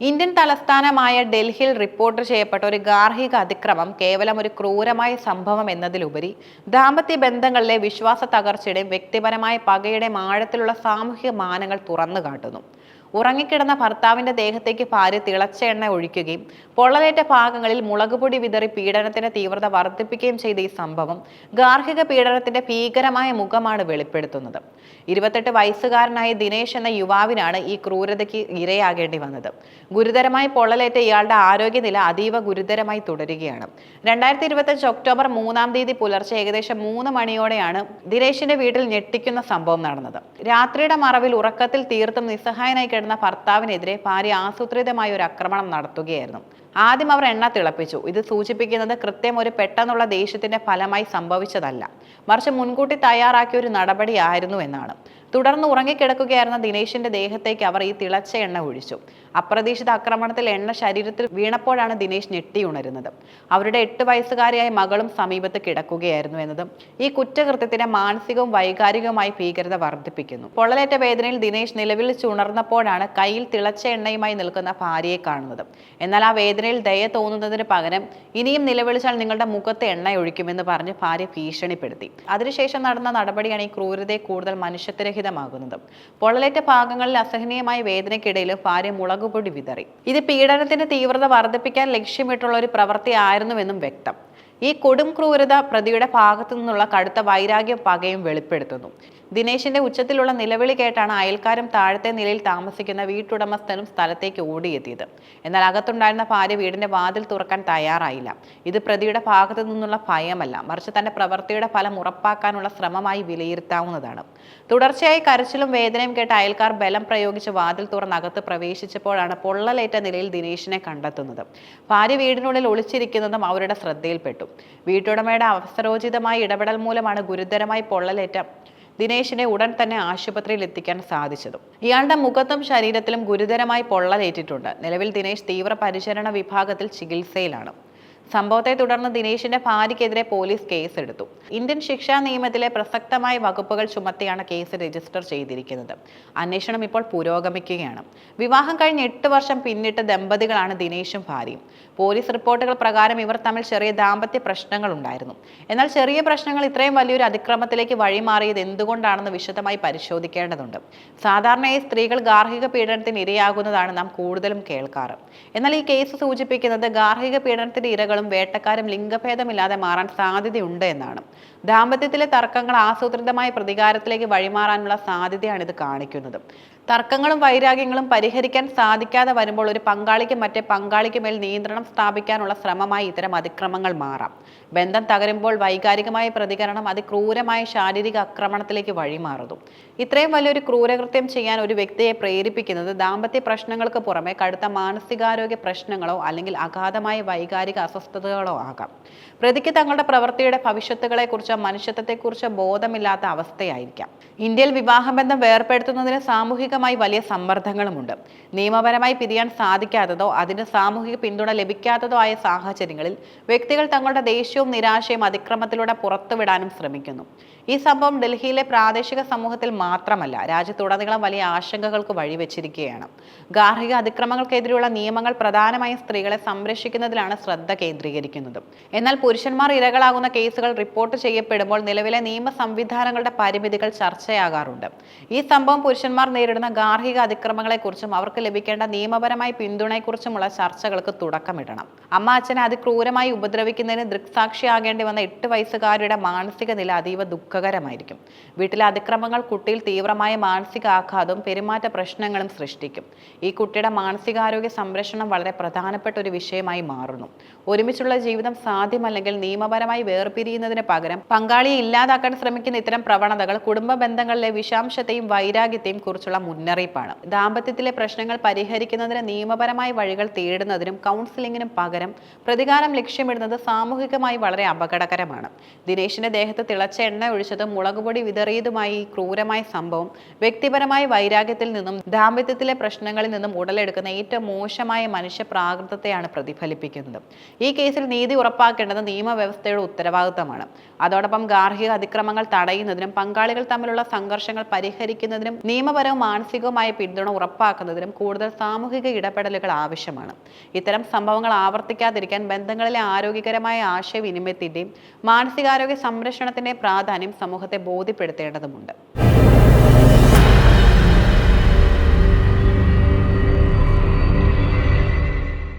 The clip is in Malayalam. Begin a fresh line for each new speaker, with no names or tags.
ഇന്ത്യൻ തലസ്ഥാനമായ ഡൽഹിയിൽ റിപ്പോർട്ട് ചെയ്യപ്പെട്ട ഒരു ഗാർഹിക അതിക്രമം കേവലം ഒരു ക്രൂരമായ സംഭവം എന്നതിലുപരി ദാമ്പത്യ ബന്ധങ്ങളിലെ വിശ്വാസ തകർച്ചയുടെയും വ്യക്തിപരമായ പകയുടെയും ആഴത്തിലുള്ള സാമൂഹിക മാനങ്ങൾ തുറന്നു കാട്ടുന്നു. ഉറങ്ങിക്കിടന്ന ഭർത്താവിന്റെ ദേഹത്തേക്ക് ഭാര്യ തിളച്ച എണ്ണ ഒഴിക്കുകയും പൊള്ളലേറ്റ ഭാഗങ്ങളിൽ മുളകുപൊടി വിതറി പീഡനത്തിന്റെ തീവ്രത വർദ്ധിപ്പിക്കുകയും ചെയ്ത ഈ സംഭവം ഗാർഹിക പീഡനത്തിന്റെ ഭീകരമായ മുഖമാണ് വെളിപ്പെടുത്തുന്നത്. ഇരുപത്തെട്ട് വയസ്സുകാരനായ ദിനേശ് എന്ന യുവാവിനാണ് ഈ ക്രൂരതയ്ക്ക് ഇരയാകേണ്ടി വന്നത്. ഗുരുതരമായി പൊള്ളലേറ്റ ഇയാളുടെ ആരോഗ്യനില അതീവ ഗുരുതരമായി തുടരുകയാണ്. രണ്ടായിരത്തി ഇരുപത്തഞ്ച് ഒക്ടോബർ മൂന്നാം തീയതി പുലർച്ചെ ഏകദേശം മൂന്ന് മണിയോടെയാണ് ദിനേശിന്റെ വീട്ടിൽ ഞെട്ടിക്കുന്ന സംഭവം നടന്നത്. രാത്രിയുടെ മറവിൽ ഉറക്കത്തിൽ തീർത്തും നിസ്സഹായനായി കിടന്ന ഭർത്താവിനെതിരെ ഭാര്യ ആസൂത്രിതമായ ഒരു ആക്രമണം നടത്തുകയായിരുന്നു. ആദ്യം അവർ എണ്ണ തിളപ്പിച്ചു. ഇത് സൂചിപ്പിക്കുന്നത് കൃത്യം ഒരു പെട്ടെന്നുള്ള ദേഷ്യത്തിന്റെ ഫലമായി സംഭവിച്ചതല്ല. മറിച്ച് മുൻകൂട്ടി തയ്യാറാക്കിയ ഒരു നടപടിയായിരുന്നു എന്നാണ്. തുടർന്ന് ഉറങ്ങിക്കിടക്കുകയായിരുന്ന ദിനേശിന്റെ ദേഹത്തേക്ക് അവർ ഈ തിളച്ച എണ്ണ ഒഴിച്ചു. അപ്രതീക്ഷിത ആക്രമണത്തിൽ എണ്ണ ശരീരത്തിൽ വീണപ്പോഴാണ് ദിനേശ് ഞെട്ടിയുണരുന്നത് അവരുടെ എട്ട് വയസ്സുകാരിയായ മകളും സമീപത്ത് കിടക്കുകയായിരുന്നു എന്നതും ഈ കുറ്റകൃത്യത്തിന്റെ മാനസികവും വൈകാരികവുമായി ഭീകരത വർദ്ധിപ്പിക്കുന്നു. പൊള്ളലേറ്റ വേദനയിൽ ദിനേശ് നിലവിൽ ചുണർന്നപ്പോഴാണ് കയ്യിൽ തിളച്ച എണ്ണയുമായി നിൽക്കുന്ന ഭാര്യയെ കാണുന്നത്. എന്നാൽ ആ വേദനയിൽ ദയ തോന്നുന്നതിന് പകരം ഇനിയും നിലവിളിച്ചാൽ നിങ്ങളുടെ മുഖത്ത് എണ്ണ ഒഴിക്കുമെന്ന് പറഞ്ഞ് ഭാര്യ ഭീഷണിപ്പെടുത്തി. അതിനുശേഷം നടന്ന നടപടിയാണ് ഈ ക്രൂരതയെ കൂടുതൽ മനുഷ്യത്വരഹിതമാകുന്നത്. പൊള്ളലേറ്റ ഭാഗങ്ങളിൽ അസഹനീയമായ വേദനയ്ക്കിടയിൽ ഭാര്യ മുളകുപൊടി വിതറി. ഇത് പീഡനത്തിന്റെ തീവ്രത വർദ്ധിപ്പിക്കാൻ ലക്ഷ്യമിട്ടുള്ള ഒരു പ്രവൃത്തി ആയിരുന്നുവെന്നും വ്യക്തം. ഈ കൊടും ക്രൂരത പ്രതിയുടെ ഭാഗത്തു നിന്നുള്ള കടുത്ത വൈരാഗ്യം പകയും വെളിപ്പെടുത്തുന്നു. ദിനേശിന്റെ ഉച്ചത്തിലുള്ള നിലവിളി കേട്ടാണ് അയൽക്കാരും താഴത്തെ നിലയിൽ താമസിക്കുന്ന വീട്ടുടമസ്ഥനും സ്ഥലത്തേക്ക് ഓടിയെത്തിയത്. എന്നാൽ അകത്തുണ്ടായിരുന്ന ഭാര്യ വീടിന്റെ വാതിൽ തുറക്കാൻ തയ്യാറായില്ല. ഇത് പ്രതിയുടെ ഭാഗത്തു നിന്നുള്ള ഭയമല്ല. മറിച്ച് തന്റെ പ്രവൃത്തിയുടെ ഫലം ഉറപ്പാക്കാനുള്ള ശ്രമമായി വിലയിരുത്താവുന്നതാണ്. തുടർച്ചയായി കരച്ചിലും വേദനയും കേട്ട അയൽക്കാർ ബലം പ്രയോഗിച്ച് വാതിൽ തുറന്ന് അകത്ത് പ്രവേശിച്ചപ്പോഴാണ് പൊള്ളലേറ്റ നിലയിൽ ദിനേശിനെ കണ്ടെത്തുന്നത്. ഭാര്യ വീടിനുള്ളിൽ ഒളിച്ചിരിക്കുന്നതും അവരുടെ ശ്രദ്ധയിൽപ്പെട്ടു. വീട്ടുടമയുടെ അവസരോചിതമായ ഇടപെടൽ മൂലമാണ് ഗുരുതരമായി പൊള്ളലേറ്റ ദിനേശിനെ ഉടൻ തന്നെ ആശുപത്രിയിൽ എത്തിക്കാൻ സാധിച്ചതും. ഇയാളുടെ മുഖത്തും ശരീരത്തിലും ഗുരുതരമായി പൊള്ളലേറ്റിട്ടുണ്ട്. നിലവിൽ ദിനേശ് തീവ്രപരിചരണ വിഭാഗത്തിൽ ചികിത്സയിലാണ്. സംഭവത്തെ തുടർന്ന് ദിനേശിന്റെ ഭാര്യയ്ക്കെതിരെ പോലീസ് കേസെടുത്തു. ഇന്ത്യൻ ശിക്ഷാ നിയമത്തിലെ പ്രസക്തമായ വകുപ്പുകൾ ചുമത്തിയാണ് കേസ് രജിസ്റ്റർ ചെയ്തിരിക്കുന്നത്. അന്വേഷണം ഇപ്പോൾ പുരോഗമിക്കുകയാണ്. വിവാഹം കഴിഞ്ഞ് എട്ട് വർഷം പിന്നിട്ട് ദമ്പതികളാണ് ദിനേശും ഭാര്യയും. പോലീസ് റിപ്പോർട്ടുകൾ പ്രകാരം ഇവർ തമ്മിൽ ചെറിയ ദാമ്പത്യ പ്രശ്നങ്ങൾ ഉണ്ടായിരുന്നു. എന്നാൽ ചെറിയ പ്രശ്നങ്ങൾ ഇത്രയും വലിയൊരു അതിക്രമത്തിലേക്ക് വഴിമാറിയത് എന്തുകൊണ്ടാണെന്ന് വിശദമായി പരിശോധിക്കേണ്ടതുണ്ട്. സാധാരണയായി സ്ത്രീകൾ ഗാർഹിക പീഡനത്തിന് ഇരയാകുന്നതാണ് നാം കൂടുതലും കേൾക്കാറ്. എന്നാൽ ഈ കേസ് സൂചിപ്പിക്കുന്നത് ഗാർഹിക പീഡനത്തിന്റെ ഇരകളും വേട്ടക്കാരും ലിംഗഭേദമില്ലാതെ മാറാൻ സാധ്യതയുണ്ട് എന്നാണ്. ദാമ്പത്യത്തിലെ തർക്കങ്ങൾ ആസൂത്രിതമായ പ്രതികാരത്തിലേക്ക് വഴിമാറാനുള്ള സാധ്യതയാണ് ഇത് കാണിക്കുന്നത്. തർക്കങ്ങളും വൈരാഗ്യങ്ങളും പരിഹരിക്കാൻ സാധിക്കാതെ വരുമ്പോൾ ഒരു പങ്കാളിക്ക് മറ്റേ പങ്കാളിക്ക് മേൽ നിയന്ത്രണം സ്ഥാപിക്കാനുള്ള ശ്രമമായി ഇത്തരം അതിക്രമങ്ങൾ മാറാം. ബന്ധം തകരുമ്പോൾ വൈകാരികമായ പ്രതികരണം അതിക്രൂരമായ ശാരീരിക ആക്രമണത്തിലേക്ക് വഴിമാറുന്നു. ഇത്രയും വലിയൊരു ക്രൂരകൃത്യം ചെയ്യാൻ ഒരു വ്യക്തിയെ പ്രേരിപ്പിക്കുന്നത് ദാമ്പത്യ പ്രശ്നങ്ങൾക്ക് പുറമെ കടുത്ത മാനസികാരോഗ്യ പ്രശ്നങ്ങളോ അല്ലെങ്കിൽ അഗാധമായ വൈകാരിക അസ്വസ്ഥതകളോ ആകാം. പ്രതിക്ക് തങ്ങളുടെ പ്രവൃത്തിയുടെ ഭവിഷ്യത്തുകളെക്കുറിച്ചോ മനുഷ്യത്വത്തെക്കുറിച്ചോ ബോധമില്ലാത്ത അവസ്ഥയായിരിക്കാം. ഇന്ത്യയിൽ വിവാഹബന്ധം വേർപ്പെടുത്തുന്നതിന് സാമൂഹികമായി വലിയ സമ്മർദ്ദങ്ങളുമുണ്ട്. നിയമപരമായി പിരിയാൻ സാധിക്കാത്തതോ അതിന് സാമൂഹിക പിന്തുണ ലഭിക്കാത്തതോ ആയ സാഹചര്യങ്ങളിൽ വ്യക്തികൾ തങ്ങളുടെ ദേഷ്യവും നിരാശയും അതിക്രമത്തിലൂടെ പുറത്തുവിടാനും ശ്രമിക്കുന്നു. ഈ സംഭവം ഡൽഹിയിലെ പ്രാദേശിക സമൂഹത്തിൽ മാത്രമല്ല രാജ്യത്തുടനീളം വലിയ ആശങ്കകൾക്ക് വഴിവെച്ചിരിക്കുകയാണ്. ഗാർഹിക അതിക്രമങ്ങൾക്കെതിരെയുള്ള നിയമങ്ങൾ പ്രധാനമായും സ്ത്രീകളെ സംരക്ഷിക്കുന്നതിലാണ് ശ്രദ്ധ കേന്ദ്രീകരിക്കുന്നത്. എന്നാൽ പുരുഷന്മാർ ഇരകളാകുന്ന കേസുകൾ റിപ്പോർട്ട് ചെയ്യപ്പെടുമ്പോൾ നിലവിലെ നിയമ സംവിധാനങ്ങളുടെ പരിമിതികൾ ചർച്ചയാകാറുണ്ട്. ഈ സംഭവം പുരുഷന്മാർ നേരിടുന്ന ഗാർഹിക അതിക്രമങ്ങളെക്കുറിച്ചും അവർക്ക് ലഭിക്കേണ്ട നിയമപരമായ പിന്തുണയെക്കുറിച്ചുമുള്ള ചർച്ചകൾക്ക് തുടക്കമിടണം. അമ്മ അച്ഛനെ അതിക്രൂരമായി ഉപദ്രവിക്കുന്നതിന് ദൃക്സാക്ഷിയാകേണ്ടി വന്ന എട്ട് വയസ്സുകാരുടെ മാനസിക നില അതീവ ദുഃഖകരമായിരിക്കും. വീട്ടിലെ അതിക്രമങ്ങൾ കുട്ടിയിൽ തീവ്രമായ മാനസിക ആഘാതവും പെരുമാറ്റ പ്രശ്നങ്ങളും സൃഷ്ടിക്കും. ഈ കുട്ടിയുടെ മാനസികാരോഗ്യ സംരക്ഷണം വളരെ പ്രധാനപ്പെട്ട ഒരു വിഷയമായി മാറുന്നു. ഒരുമിച്ചുള്ള ജീവിതം സാധ്യമല്ലെങ്കിൽ നിയമപരമായി വേർപിരിയുന്നതിന് പകരം പങ്കാളിയെ ഇല്ലാതാക്കാൻ ശ്രമിക്കുന്ന ഇത്തരം പ്രവണതകൾ കുടുംബ ബന്ധങ്ങളിലെ വിഷാംശത്തെയും വൈരാഗ്യത്തെയും കുറിച്ചുള്ള മുന്നറിയിപ്പാണ്. ദാമ്പത്യത്തിലെ പ്രശ്നങ്ങൾ പരിഹരിക്കുന്നതിന് നിയമപരമായ വഴികൾ തേടുന്നതിനും കൗൺസിലിംഗിനും പകരം പ്രതികാരം ലക്ഷ്യമിടുന്നത് സാമൂഹികമായി വളരെ അപകടകരമാണ്. ദിനേശിന്റെ ദേഹത്ത് തിളച്ച എണ്ണ ഒഴിച്ചതും മുളകുപൊടി വിതറിയതുമായി ക്രൂരമായ സംഭവം വ്യക്തിപരമായ വൈരാഗ്യത്തിൽ നിന്നും ദാമ്പത്യത്തിലെ പ്രശ്നങ്ങളിൽ നിന്നും ഉടലെടുക്കുന്ന ഏറ്റവും മോശമായ മനുഷ്യ പ്രാകൃതത്തെയാണ് പ്രതിഫലിപ്പിക്കുന്നത്. ഈ കേസിൽ നീതി ഉറപ്പാക്കേണ്ടത് നിയമവ്യവസ്ഥയുടെ ഉത്തരവാദിത്തമാണ്. അതോടൊപ്പം അതോടൊപ്പം ഗാർഹിക അതിക്രമങ്ങൾ തടയുന്നതിനും പങ്കാളികൾ തമ്മിലുള്ള സംഘർഷങ്ങൾ പരിഹരിക്കുന്നതിനും നിയമപരവും മാനസികവുമായ പിന്തുണ ഉറപ്പാക്കുന്നതിനും കൂടുതൽ സാമൂഹിക ഇടപെടലുകൾ ആവശ്യമാണ്. ഇത്തരം സംഭവങ്ങൾ ആവർത്തിക്കാതിരിക്കാൻ ബന്ധങ്ങളിലെ ആരോഗ്യകരമായ ആശയവിനിമയത്തിന്റെയും മാനസികാരോഗ്യ സംരക്ഷണത്തിന്റെയും പ്രാധാന്യം സമൂഹത്തെ ബോധ്യപ്പെടുത്തേണ്ടതുണ്ട്